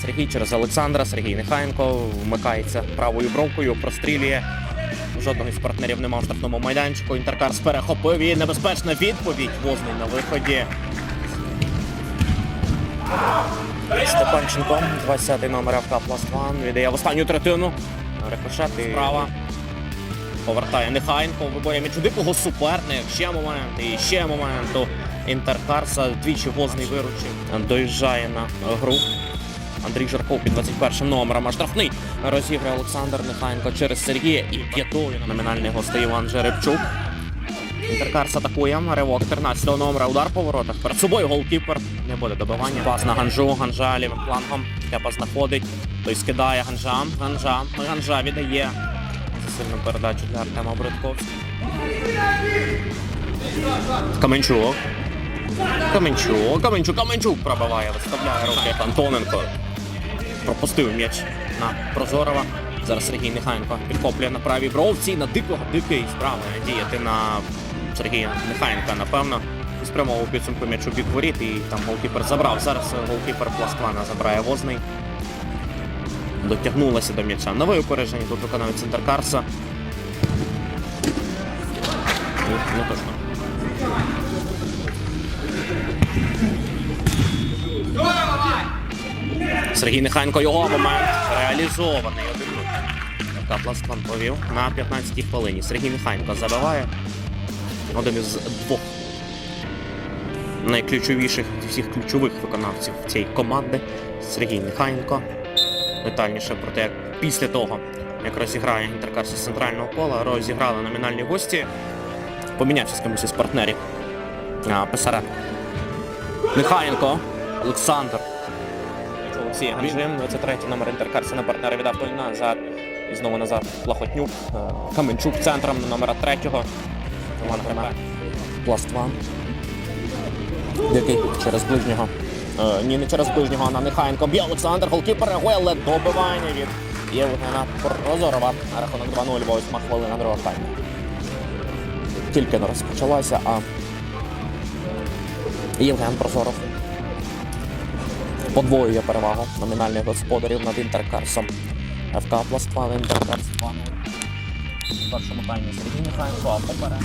Сергій через Олександра. Сергій Нехаєнко вмикається правою бровкою, прострілює. Жодного із партнерів нема в штрафному майданчику. Інтеркарс перехопив і небезпечна відповідь. Возний на виході. Степанченко, 20-й номер АФК Пласт Ван, віддає в останню третину. Рикошет і справа. Повертає Нехаєнко, виборює м'яч дикого суперник. Ще момент і ще момент у Інтеркарса. Двічі возний виручив. Доїжджає на гру. Андрій Жарков під 21 номером. А штрафний розіграє Олександр Нехаєнко через Сергія і п'ятою номінальний гостей Іван Жеребчук. Інтеркарс атакує. Ривок 13 номера. Удар по воротах. Перед собою голкіпер. Не буде добивання. Пас на Ганжу. Ганжа лівим флангом. Кепа знаходить. Той скидає Ганжа. Ганжа. Ганжа віддає. Засильну передачу для Артема Бродковського. Каменчук. Каменчук. Каменчук. Каменчук пробиває. Виставляє руки Антоненко. Пропустив м'яч на Прозорова. Зараз Сергій Нехаєнко підхоплює на правій бровці. На дикого дикий справа діяти на Сергія Нехаєнка, напевно. І спрямовував підсумку м'яч у бік воріт і там голкіпер забрав. Зараз голкіпер Пласквана забирає возний. Дотягнулася до м'яча. Нове опереження тут виконавець Інтеркарса. Ну, ну точно. Сергій Нехайенко його момент реалізований. Один нуль. Так, повів на 15-й хвилині. Сергій Нехайенко забиває. Один із двох найключовіших всіх ключових виконавців цієї команди. Сергій Нехайенко. Детальніше про те, як після того, як розіграє інтеркарсі центрального кола, розіграли номінальні гості. Помінявся з кимось із партнерів. Писаренко. Нехаєнко. Олександр. Олексій Ганжин, 23 номер інтеркарсі на партнера віддав той назад. І знову назад Плахотнюк. Е, Каменчук центром номера третього. Іван Грина. Пластван. Який через ближнього. Е, ні, не через ближнього, а на Нехаєнко. Б'є Олександр, голкіпер реагує, але добивання від Євгена Прозорова. Рахунок 2-0, восьма хвилина другого тайму. Тільки не розпочалася, а Євген Прозоров подвоює перевагу номінальних господарів над Інтеркарсом. ФК Пластван, Інтеркарс 2 В першому таймі Сергій Михайленко, а поперед.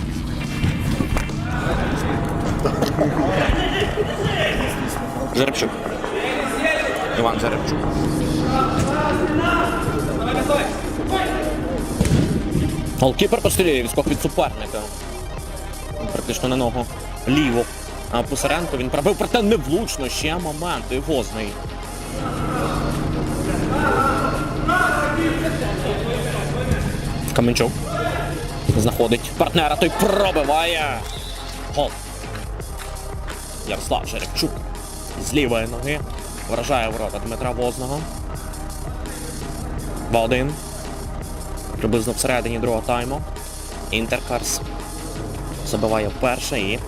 Жеребчук. Іван Жеребчук. Голкіпер пострілює відскок від суперника. Практично на ногу ліву. А Писаренко він пробив, проте невлучно. Ще момент. І возний. Каменчук. Знаходить партнера, той пробиває. Гол. Ярослав Жеребчук з лівої ноги. Вражає ворота Дмитра Возного. 2-1. Приблизно всередині другого тайму. Інтеркарс забиває вперше і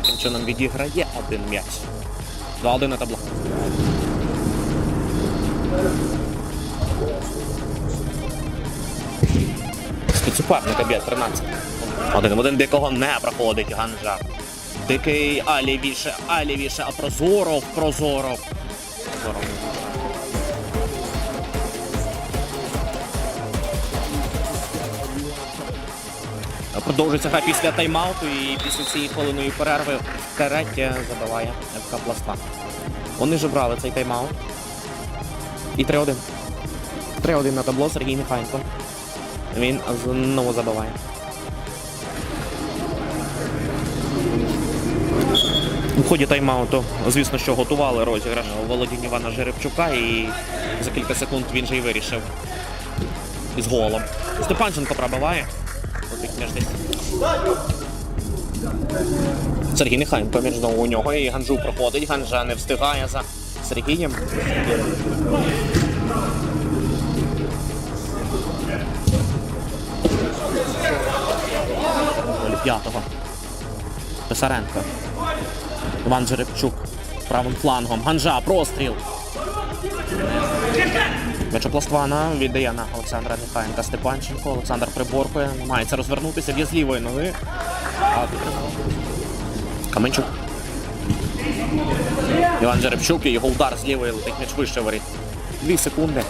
таким чином відіграє один м'яч. 2-1 на табло. Суперника б'є 13. Один один дикого не проходить Ганжа. Дикий, а лівіше, а а Прозоров, Прозоров. Прозоров. Продовжується гра після тайм-ауту і після цієї хвилиної перерви Кареття забиває ФК Пласта. Вони ж брали цей тайм-аут. І 3-1. 3-1 на табло Сергій Михайленко. Він знову забиває. У ході тайм-ауту, звісно, що готували розіграш у володінні Івана Жеребчука і за кілька секунд він же й вирішив із голом. Степанченко пробиває. Сергій Нехайенко між знову у нього і Ганжу проходить. Ганжа не встигає за Сергієм. П'ятого. Писаренко. Іван Жеребчук правим флангом. Ганжа, простріл. Мечопластвана віддає на Олександра Нехаєнка Степанченко. Олександр приборкує, намагається розвернутися б'є з лівої ноги. А... Каменчук. Іван Жеребчук і його удар з лівої летить м'яч вище варить. Дві секунди.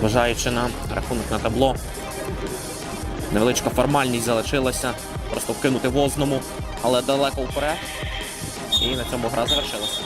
Зважаючи на рахунок на табло. Невеличка формальність залишилася. Просто вкинути возному, але далеко вперед. І на цьому гра завершилася.